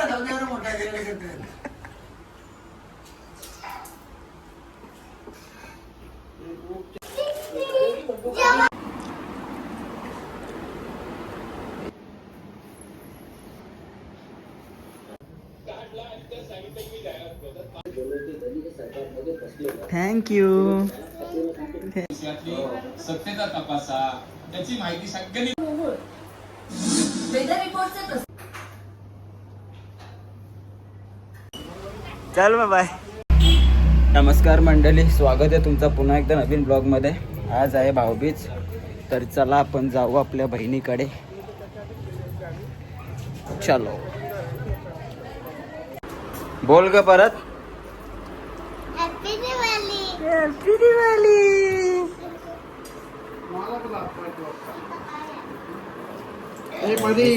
कशाला जाऊ दे मोठा थँक्यू सत्यता तपासा त्याची माहिती सगळ्यांनी वेदर रिपोर्टचे चल मग बाय नमस्कार मंडळी स्वागत आहे तुमचं पुन्हा एकदा नवीन ब्लॉगमध्ये. आज आहे भाऊबीज तर चला आपण जाऊ आपल्या बहिणीकडे. चलो. बोल ग परत. हॅपी दिवाळी हॅपी दिवाळी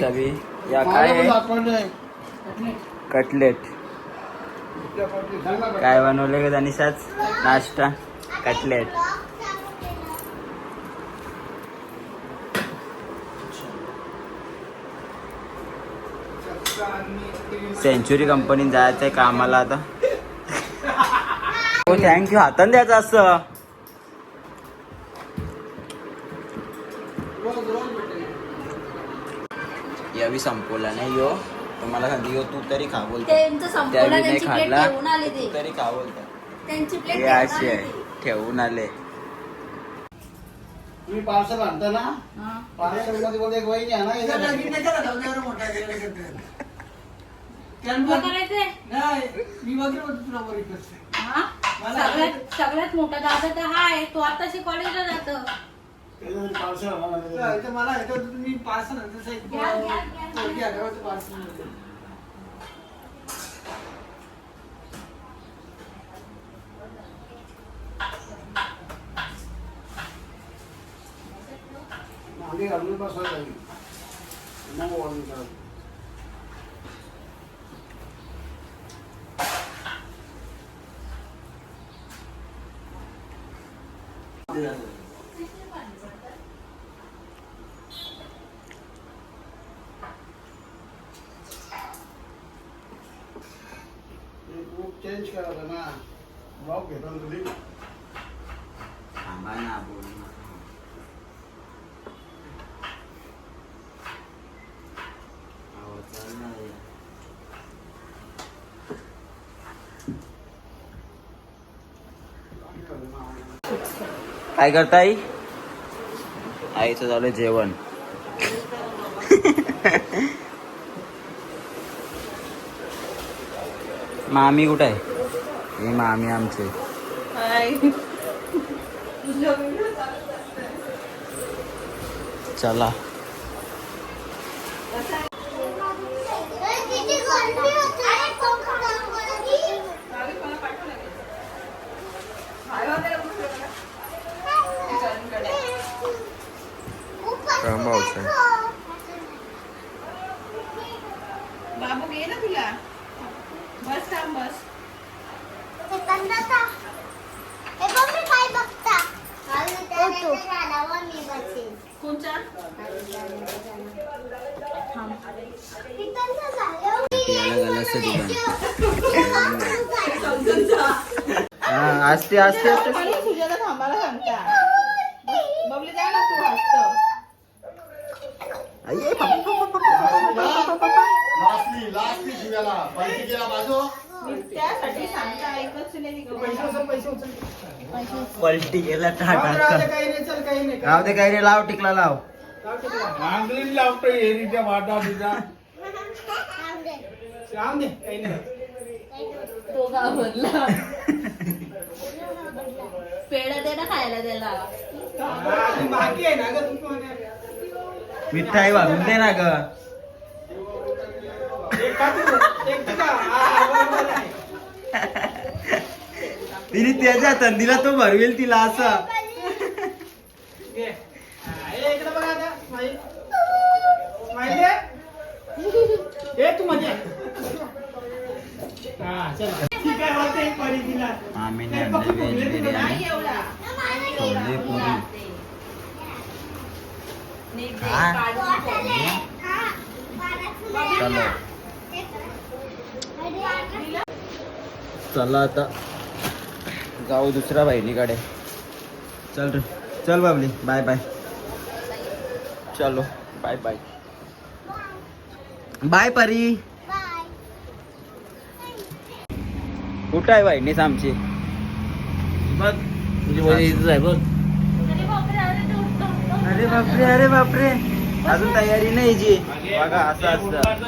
सभी या काय कटलेट काय बनवले का दानिशाच नाश्ता. कटलेट. सेंचुरी कंपनीत जायचंय कामाला आता. हो थँक्यू हातान द्यायचं असं. यावी संपवला नाही यो. तुम्हाला सांगते यो तू तरी खा बोलतो. त्यांचं त्यांची प्लेट खाल्ला घेऊन आले तू ते. तरी खा बोलतो. त्यांची प्लेट हे अशी आले आहे ते. ठेवून आले. तुम्ही पार्सल आणता ना? हा. पार्सलमध्ये बोलते एक वहिनी आणा तुला करायचंय? हा? मला- सगळ्यात मोठा दादा तर हा आहे तो आताशी कॉलेजला जातो. पार्सल आणा मला येतं होतं तुम्ही पार्सल आणता घ्या, घ्या, घ्या. पार्सल आम्ही घालून बसवायला लागली मग वळून काढू. हे चेंज करायचं ना ब्लॉक घेतो ना तुम्ही थांबा ना बोल ना. अहो, चल ना काय करताय आईचं झालं जेवण मामी कुठं आहे? ही मामी आमची. चला. किती गर्दी होती अरे कोण बाबू घे ना तुला बस थांब बस हे कंदाचा हे बघ मी काय बघता झाडावर मी बसेल कोणचा तिथं झालं याला गलस हा असते असते तुझ्याला थांबायला सांगता बबली जा ना तू हसतो पलटी गेला राहू दे काही रे लाव टिकला लाव. आंगलीन लावतो एरीच्या वाटा तुझा. श्याम दे काही नाही. तो घाबरला. पेढा दे ना खायला त्याला. बाकी आहे ना ग? मिठाई वाजून दे ना ग. का का? तिने त्याच्या थंडीला तो भरवेल तिला असं. नीट चला आता. जाऊ दुसऱ्या बहिणीकडे चल रे. चल बाबली. Bye bye. चलो. Bye bye. बाय परी. कुठं आहे बहिणीच आमची? बघ. आहे बघ. अरे बापरे अरे बापरे. अजून तयारी नाही जी. बघा असं असतं.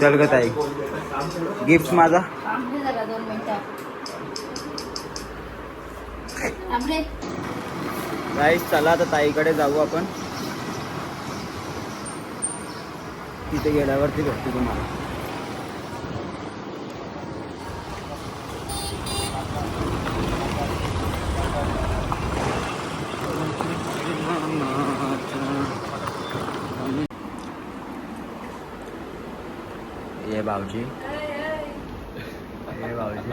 चल ग ताई गिफ्ट माझा राईस चला आता ताईकडे जाऊ आपण. तिथे गेल्यावरती भेटतो तुम्हाला. ये भाऊजी ये भाऊजी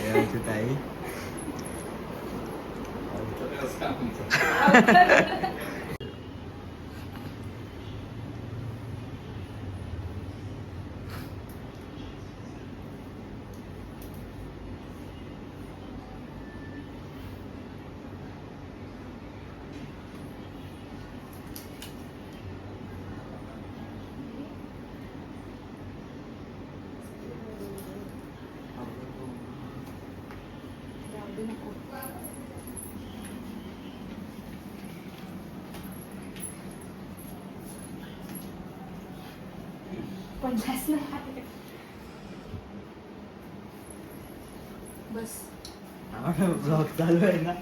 ये आमची ताई पन्नास नाही बस. ब्लॉग चालू आहे ना?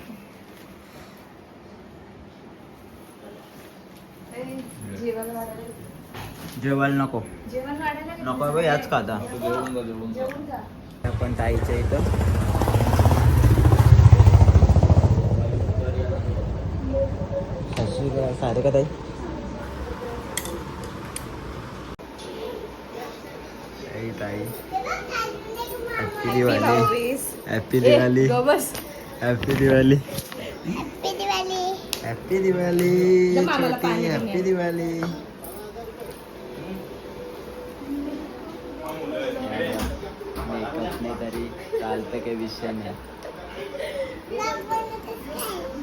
जेवण वाढायला जेवायला नको. जेवण वाढायला नको बाई याच खाता जेवण आपण ताईच्या इथं. सारे का ताई? ताई. हॅपी दिवाळी हॅपी दिवाळी बस हॅपी दिवाळी हॅपी दिवाळी मामाला छोटी हॅपी. दिवाळी मेकअप नाही तरी चालतं काही विषय नाही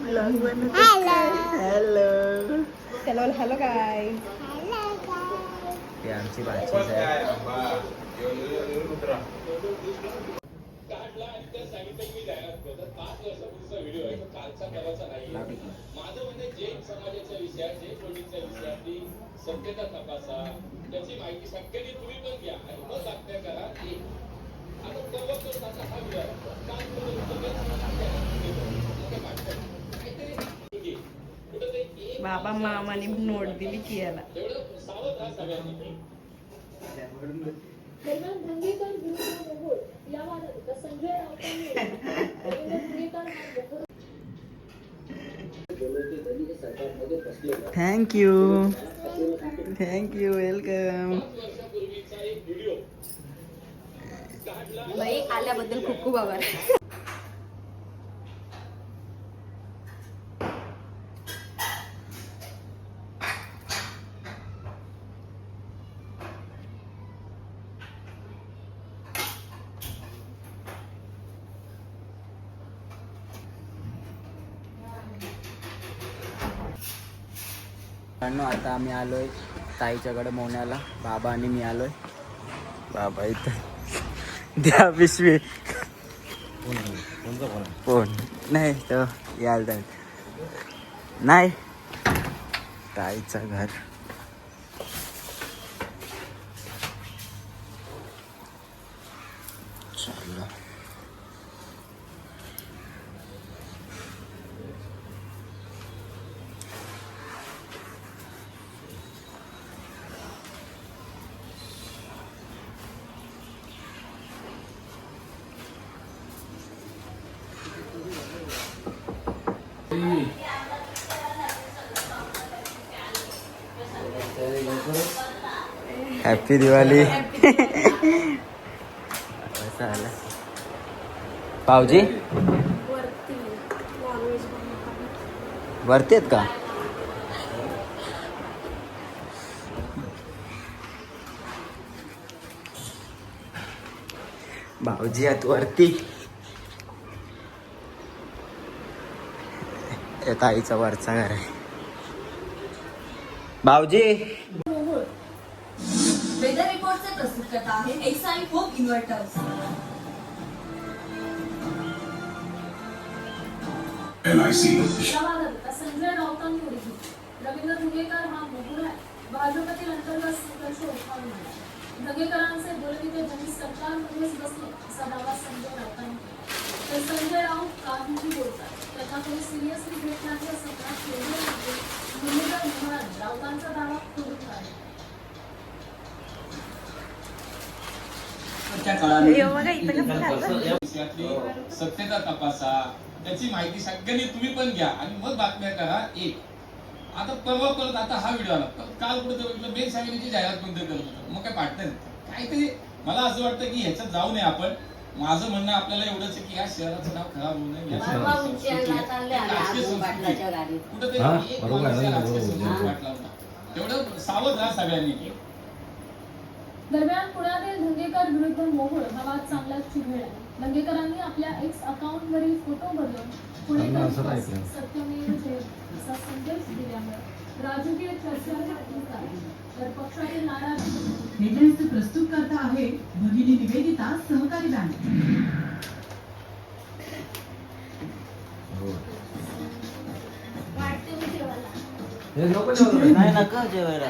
हॅलो हॅलो हॅलो हॅलो काय ते आमची भाचीच आहे माझं म्हणजे जैन समाजाच्या विषयाचे कोणीच्या विषयातली सत्यता तपासा त्याची माहिती सगळ्यांनी तुम्ही पण घ्या आणि मग करा आता तेव्हा तो त्याचा हा विचार. बाबा मामाने नोट दिली की याला राहा सगळ्यांनी थँक्यू थँक्यू वेलकम बाई आल्याबद्दल खूप खूप आभार. मित्रांनो आता आम्ही आलोय ताईच्याकडे मोन्याला. बाबा आणि मी आलोय. बाबा इथं. द्या पिशवी. कोण? नाही तर यायला नाही. ताईचं घर चला हॅपी दिवाळी पावजी वरती आहेत का? भाऊजी आहेत वरती. ताईचा वरचा घर आहे. भाऊजी? करता आहे एक्साई होप इन्व्हर्टर्स समाधान संजय राऊतांविरुद्ध रवींद्र धुगेकर हा मुकुड आहे भाजपतील अंतर्गत संघर्ष उठवून आला बोलविते जरी सरकारमध्येच बसले असा दावा संजय राऊतांनी तर संजय राऊत काहीही बोलतात त्यांना कोणी सिरियसली घेत नाही असं त्या केंद्रीय मंत्री मुरलीधर मोहोळांनी राऊतांचा दावा खोडून काढला सत्यता तपासा. त्याची माहिती सगळ्यांनी तुम्ही पण घ्या. आणि मग बातम्या करा एक. आता परवा परत आता हा व्हिडिओ आला. तर काल कुठे बघितलं साहेबांची जाहिरात कोणतं करत होतं. मग काय पार्टनर काहीतरी मला असं वाटतं की ह्याच्यात जाऊ नये आपण. माझं म्हणणं आपल्याला एवढंच की या शहराचं नाव खराब होऊ नये. कुठेतरी एक माणूस या राजकीय संस्कृतीत वाट लावला. तेवढं सावध राहा सगळ्यांनी. दरम्यान पुण्यातील धंगेकर विरुद्ध मोहोळ हा वाद चांगलाच चिघळला आहे. धंगेकरांनी आपल्या एक्स अकाउंटवरील फोटो बदलून पुणेकर सत्यमेव जयते असा संदेश दिल्यामुळे राजकीय चर्चा. तर पक्षातील नाराजी हेडलाईन्सचे प्रस्तुत करता आहे. भगिनी निवेदिता सहकारी बँक. नाही नका जेवायला.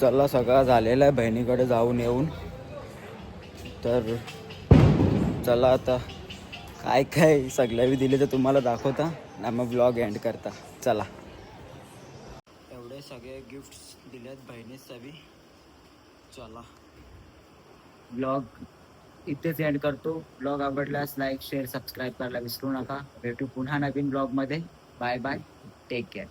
चला सगळा झालेला आहे बहिणीकडे जाऊन येऊन. तर चला आता काय काय सगळ्या दिले तर तुम्हाला दाखवता ना मग ब्लॉग एंड करता. चला. एवढे सगळे गिफ्ट्स दिलेत बहिणीच सवी चला. ब्लॉग इथेच एंड करतो. ब्लॉग आवडल्यास लाईक शेअर सबस्क्राईब करायला विसरू नका. भेटू पुन्हा नवीन ब्लॉगमध्ये बाय बाय टेक केअर